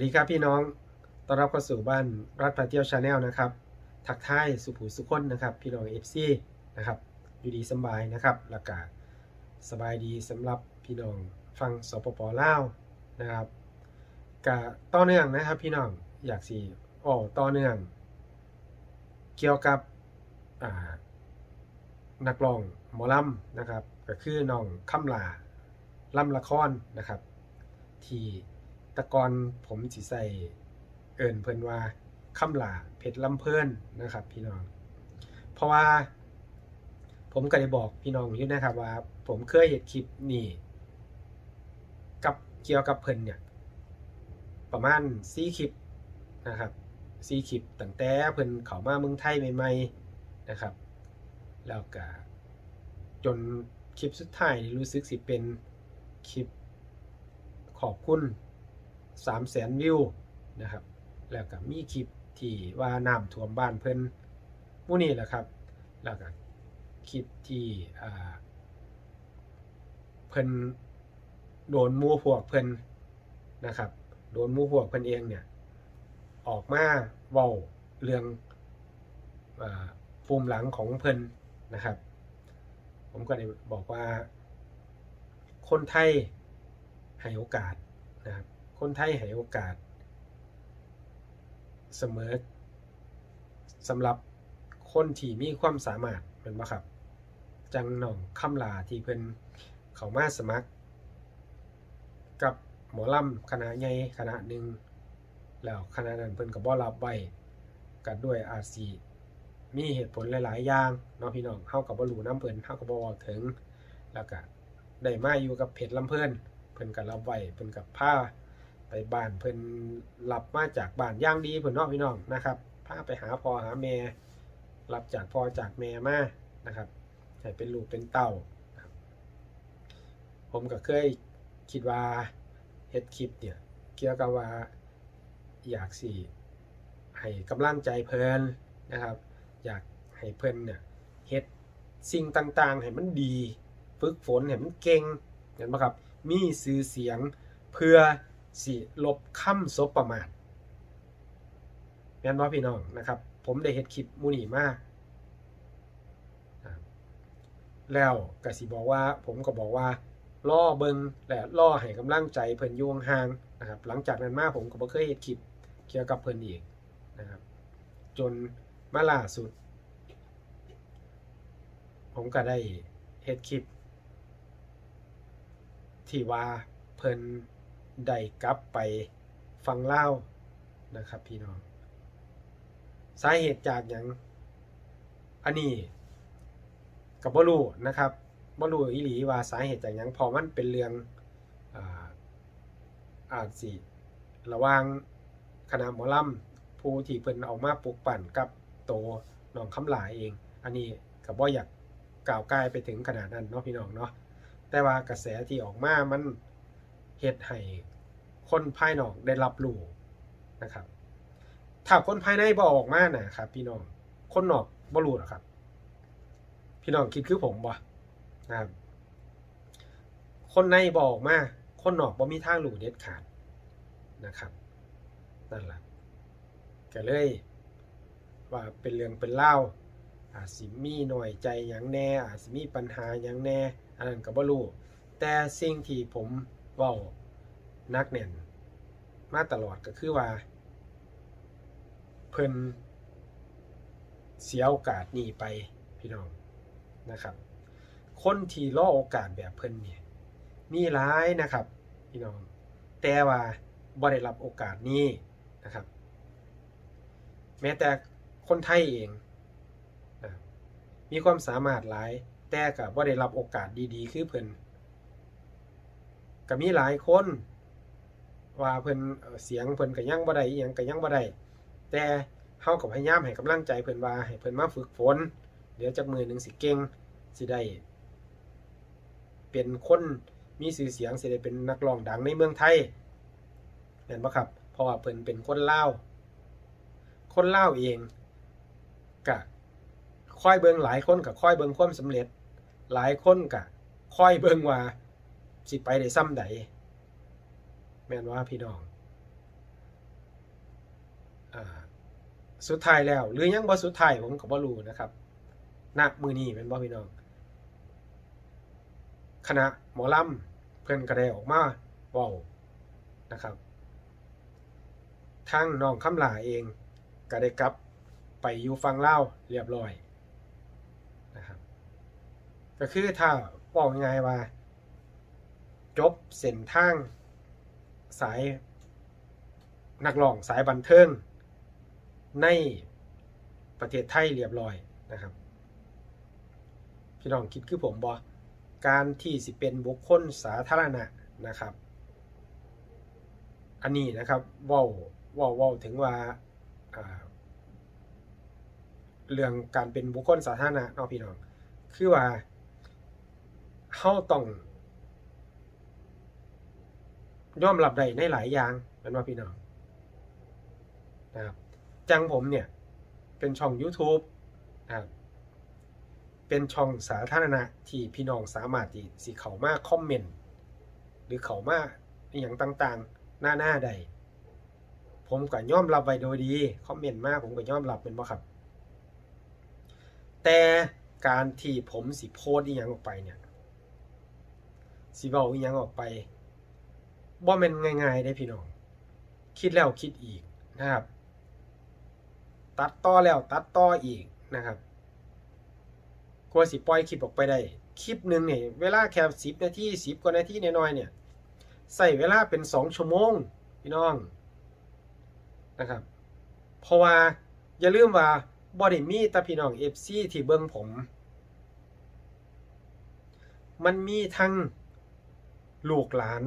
วัสดีครับพี่น้อง ต้อนรับเข้าสู่บ้านรัฐพาเที่ยวชาแนลนะครับ ทักทายสุภูสุคนนะครับ พี่น้องเอฟซีนะครับ อยู่ดีสบายนะครับแล้วก็สบายดีสำหรับพี่น้องฟังสปปลาวนะครับกะต่อเนื่องนะครับพี่น้องอยากสีอ๋อต่อเนื่อง เกี่ยวกับนักร้องหมอลำนะครับ ก็คือน้องคำลาลำละครนะครับ ที่ ตะกอนผมสิใส่เอิ่นเพิ่นว่าคำลาเพชรลำเพิ่นนะครับ พี่น้อง เพราะว่า ผมก็ได้บอกพี่น้องอยู่นะครับว่า ผมเคยเห็นคลิปนี่กับเกี่ยวกับเพิ่นเนี่ยประมาณซีคลิปนะครับซีคลิปตั้งแต่เพิ่นเข้ามาเมืองไทยใหม่ๆนะครับ แล้วก็จนคลิปสุดท้ายรู้สึกสิเป็นคลิปขอบคุณ 3 0 0แสนวิวนะครับ แล้วก็มีคลิปที่ว่าน้ำท่วมบ้านเพิ่นมู่นี้แหละครับ แล้วก็คลิปที่เพิ่นโดนมูพวกเพิ่นนะครับ โดนมูพวกเพิ่นเองเนี่ยออกมาเว้าเรื่องอาภูมิหลังของเพิ่นนะครับ ผมก็ได้บอกว่าคนไทยให้โอกาสนะครับ คนไทยให้โอกาส เสมอสำหรับคนที่มีความสามารถเป็นบ่ครับ จังหน่องคำลาที่เพิ่นเขามาสมัคร กับหมอลำคณะใหญ่คณะหนึ่งแล้วคณะนั้นเพิ่นก็บ่รับไว้ก็ด้วยอาจสิมีเหตุผลหลาย ๆ อย่างเนาะพี่น้องเฮาก็บ่รู้นํเพิ่นเฮาก็บ่เว้าถึง แล้วก็ได้มาอยู่กับเพชรลำเพิ่นเพิ่นก็รับไว้เพิ่นก็พา ไปบ้านเพิ่นรับมาจากบ้านย่างดีเพิ่นนาะพี่น้องนะครับพาไปหาพอหาแม่รับจากพอจากแม่มานะครับให้เป็นลูกเป็นเต้าผมก็เคยคิดว่าเฮ็ดคลิปเนี่ยเกี่ยวกับว่าอยากสิให้กำลังใจเพิ่นนะครับ อยากให้เพิ่นเนี่ยเฮ็ดสิ่งต่างๆ ให้มันดี ฝึกฝนให้มันเก่งเห็นไหมครับ มีสื่อเสียงเพื่อ สิลบค่ำสบประมาทแม่นว่าพี่น้องนะครับ ผมได้เฮ็ดคลิปมูนี่มานะครับแล้วก็สิบอกว่าผมก็บอกว่าล่อเบิงและล่อให้กำลังใจเพิ่นยวงห่างนะครับ หลังจากนั้นมาผมก็บ่เคยเฮ็ดคลิปเกี่ยวกับเพิ่นอีกนะครับ จนมาล่าสุด ผมก็ได้เฮ็ดคลิป ที่ว่าเพิ่น ได้กลับไปฟังเล่านะครับพี่น้อง สาเหตุจากหยังอันนี้กับบรูนะครับบรูอีหลีว่าสาเหตุจากหยังพอมันเป็นเรื่องอาจสิระว่างคณะหมอลำผู้ที่เพิ่นเอามาปลูกปั่นกับโตน้องคำหลายเอง อันนี้ก็บ่อยากกล่าวกายไปถึงขนาดนั้นเนาะพี่น้องเนาะแต่ว่ากระแสที่ออกมามัน เฮ็ดให้คนภายนอกได้รับรู้นะครับ ถ้าคนภายในบ่ออกมานะครับ พี่น้องคนนอกบ่รู้หรอครับ พี่น้องคิดคือผมบ่นะครับ คนในบ่ออกมา คนนอกบ่มีทางรู้เด็ดขาดนะครับนั่นแหละก็เลยว่าเป็นเรื่องเป็นเล่าอาจสิมีหน่อยใจยังแน่อาจสิมีปัญหายังแน่อันนั้นก็บ่รู้แต่สิ่งที่ผม ว้านักแน่นมาตลอดก็คือว่า เพิ่นเสียโอกาสนี้ไปพี่น้องนะครับ คนที่รอโอกาสแบบเพิ่นเนี่ยมีหลายนะครับ พี่น้อง แต่ว่าบ่ได้รับโอกาสนี้นะครับ แม้แต่คนไทยเองนะมีความสามารถหลายแต่ก็บ่ได้รับโอกาสดีๆ คือเพิ่น ก็มีหลายคน ว่าเพิ่นเอ่อเสียงเพิ่นก็ยังบ่ได้อีหยังก็ยังบ่ได้แต่เฮาก็พยายามให้กำลังใจเพิ่นว่าให้เพิ่นมาฝึกฝนเดี๋ยวจักมือหนึ่งสิเก่งสิได้เป็นคนมีชื่อเสียงสิได้เป็นนักร้องดังในเมืองไทยแม่นบ่ครับเพราะว่าเพิ่นเป็นคนเล่าคนเล่าเองก็ค่อยเบิงหลายคนก็ค่อยเบิงความสำเร็จ หลายคนก็ค่อยเบิงว่า สิไปได้ซ้ำใดแม่นว่าพี่น้องอสุดท้ายแล้ว หรือยังบ่สุดท้ายผมก็บ่รู้นะครับณมือนี้เป็นบ่พี่น้อง คณะหมอลำเพิ่อนก็ได้ออกมาเว้านะครับทั้งน้องคำลาเองก็ได้กลับไปอยู่ฟังเล่าเรียบร้อยนะครับก็คือถ้าบอกง่ายว่า จบเส้นทาง สายนักร้องสายบันเทิงในประเทศไทยเรียบร้อยนะครับ พี่น้องคิดคือผมบอการที่สิเป็นบุคคลสาธารณะนะครับ อันนี้นะครับว่าว่าว่าถึงว่าาเรื่องการเป็นบุคคลสาธารณะเนาะพี่น้อง คือว่าเฮาต้อง ย่อมรับได้ในหลายอย่างแมันว่าพี่น้องนะครับจังผมเนี่ย เป็นช่อง YouTube นะครับเป็นช่องสาธารณะที่พี่น้องสามารถที่สิเข้ามาคอมเมนต์หรือเข้ามาอย่างต่างๆ หน้าหน้าใด ผมก็ย่อมรับไว้โดยดีคอมเมนต์มากผมก็ย่อมรับเป็นบ่ครับ แต่การที่ผมสิโพสต์อีหยังออกไปเนี่ยสิเว้าอีหยังออกไป บ่แม่นง่ายๆได้พี่น้อง คิดแล้วคิดอีกนะครับ ตัดต่อแล้วตัดต่ออีกนะครับกว่าสิปล่อยคลิปออกไปได้ คลิปหนึ่งเนี่ยเวลาแค่สิบนาทีสิบกว่านาทีน้อยๆเนี่ยใส่เวลาเป็นสองชั่วโมงพี่น้องนะครับ เพราะว่าอย่าลืมว่าบอดี้มีต่พี่น้องเอฟซีที่เบิ้งผม มันมีทั้งลูกหลาน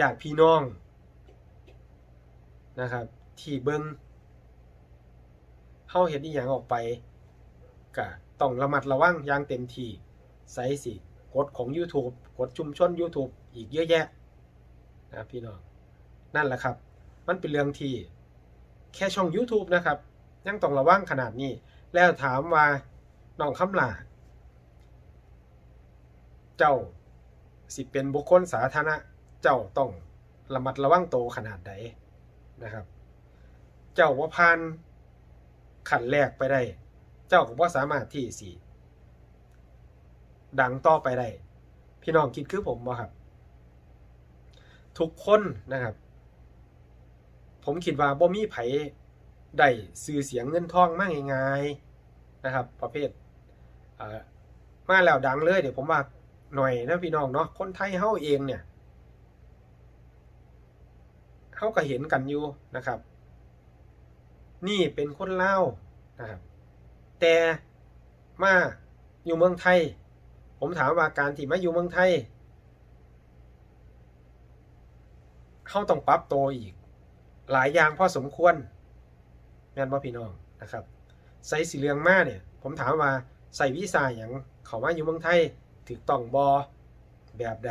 ญาติพี่น้องนะครับ ที่เบิ้งเฮาเห็นอีหยังออกไปก็ต้องระมัดระวังอย่างเต็มที่ใส่สิกฎของ YouTube กฎชุมชน YouTube อีกเยอะแยะนะพี่น้อง นั่นแหละครับ มันเป็นเรื่องที่แค่ช่อง YouTube นะครับ ยังต้องระวังขนาดนี้ แล้วถามว่าน้องคำลาเจ้าสิเป็นบุคคลสาธารณะ เจ้าต้องระมัดระวังโตขนาดใดนะครับ เจ้าว่าผ่านขันแรกไปได้ เจ้าก็บ่สามารถที่สิดังต่อไปได้ พี่น้องคิดคือผมบ่ครับ ทุกคนนะครับ ผมคิดว่าบ่มีไผได้ซื้อเสียงเงินทองมากง่ายๆนะครับ ประเภทมาแล้วดังเลยเดี๋ยวผมว่าหน่อยนะพี่น้องเนาะคนไทยเฮาเองเนี่ย เฮาก็เห็นกันอยู่นะครับ นี่เป็นคนเล่านะครับ แต่มาอยู่เมืองไทย ผมถามว่าการที่มาอยู่เมืองไทยเขาต้องปรับตัวอีก หลายอย่างพอสมควรแม่นบ่พี่น้องนะครับใส่สีเหลืองมาเนี่ย ผมถามว่าใส่วีซ่าอย่างเขามาอยู่เมืองไทยถูกต้องบอแบบใด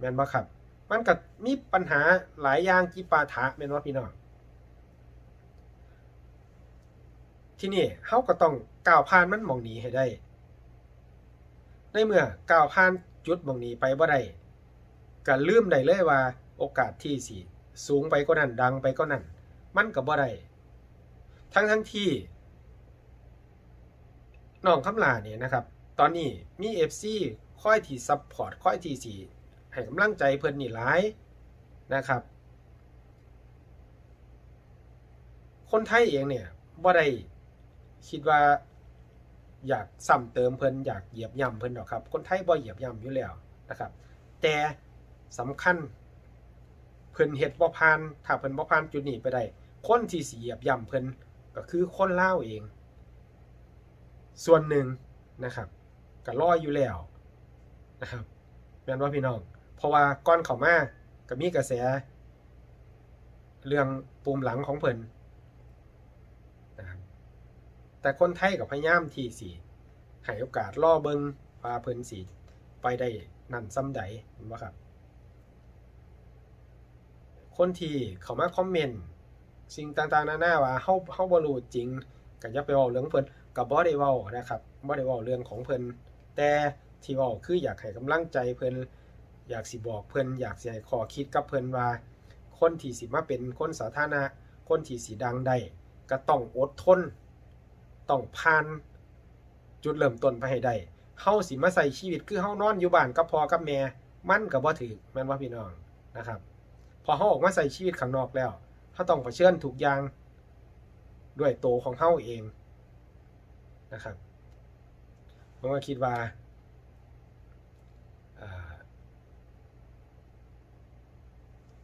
แม่นบ่ครับ มันก็มีปัญหาหลายอย่างจีปาถะแม่นว่าพี่น้องที่นี่เฮาก็ต้องก้าวผ่านมันหมองนี้ให้ได้ ในเมื่อก้าวผ่านจุดหมองนี้ไปบ่ได้ก็ลืมได้เลยว่าโอกาสที่สิสูงไปก็นั่นดังไปก็นั่น มันก็บ่ได้ทั้งทั้งที่น้องคำลาเนี่ยนะครับ ตอนนี้มี FC ค่อยที่ซัพพอร์ตค่อยที่สิ ให้กำลังใจเพิ่นนี่หลายนะครับ คนไทยเองเนี่ยบ่ได้คิดว่าอยากซ้ำเติมเพิ่นอยากเหยียบย่ำเพิ่นหรอกครับ คนไทยบ่เหยียบย่ำอยู่แล้วนะครับ แต่สำคัญเพิ่นเฮ็ดบ่ผ่านถ้าเพิ่นบ่ผ่านจุดนี้ไปได้คนที่สิเหยียบย่ำเพิ่นก็คือคนเล่าเอง ส่วนหนึ่งนะครับก็รออยู่แล้วนะครับแม่นว่าพี่น้อง เพราะว่าก่อนเข้ามาก็มีกระแส เรื่องปูมหลังของเพิ่นนะครับแต่คนไทยกับพยายามที่สิให้โอกาสล่อเบิงว่าเพิ่นสิไปได้นั่นซ้ำใดเห็นบ่ครับ คนที่เข้ามาคอมเมนต์สิ่งต่างๆนานาว่าเฮาเฮาบ่รู้จริงก็อย่าไปเว้าเรื่องเพิ่นก็บ่ได้เว้านะครับบ่ได้เว้าเรื่องของเพิ่นแต่ที่เว้าคืออยากให้กำลังใจเพิ่น อยากสิบอกเพิ่นอยากสิให้ข้อคิดกับเพิ่นว่า คนที่สิมาเป็นคนสาธารณะ คนที่สีดังได้ก็ต้องอดทน ต้องผ่านจุดเริ่มต้นไปให้ได้เฮาสิมาใส่ชีวิตคือเฮานอนอยู่บ้านกับพ่อกับแม่มันก็บ่ถือแม่นว่าพี่น้องนะครับ พอเฮาออกมาใส่ชีวิตข้างนอกแล้วเฮาต้องเผชิญทุกอย่าง ด้วยโตของเฮาเองนะครับผมก็คิดว่าอ่า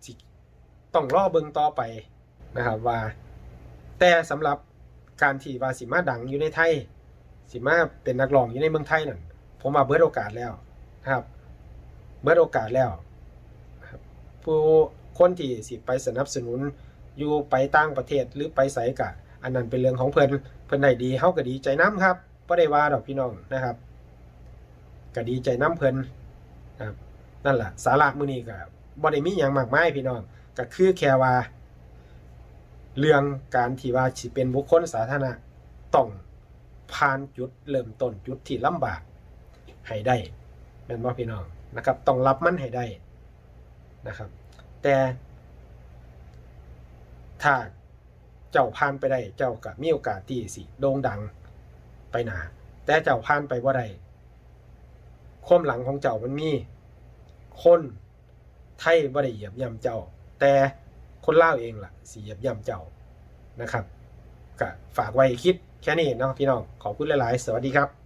สิ ต้องรอเบิ่งต่อไปนะครับว่า แต่สำหรับการที่ว่าสิมาดังอยู่ในไทย สิมาเป็นนักร้องอยู่ในเมืองไทยนั่นผมว่าเบิดโอกาสแล้วนะครับ เบิดโอกาสแล้วครับผู้คนที่สิไปสนับสนุนอยู่ไปต่างประเทศหรือไปไสกะ อันนั้นเป็นเรื่องของเพิ่นเพิ่นได้ดีเฮาก็ดีใจนํครับบ่ได้ว่าดอกพี่น้องนะครับก็ดีใจนํเพิ่นนะครับนั่นแหละสาระมื้อนี้ก็บ่ได้มีหยังมากมายพี่น้อง ก็คือแค่ว่า เรื่องการที่ว่าสิเป็นบุคคลสาธารณะต้องผ่านจุดเริ่มต้นจุดที่ลำบากให้ได้แม่นบ่พี่น้องนะครับต้องรับมันให้ได้นะครับ แต่ถ้าเจ้าผ่านไปได้เจ้าก็มีโอกาสที่สิโด่งดังไปหนาแต่เจ้าผ่านไปบ่ได้ความหลังของเจ้ามันมี คนไทยบ่ได้เหยียบย่ำเจ้า แต่คนเล่าเองล่ะสิเหยียบย่ำเจ้านะครับก็ฝากไว้คิดแค่นี้เนาะพี่น้องขอบคุณหลาย ๆ สวัสดีครับ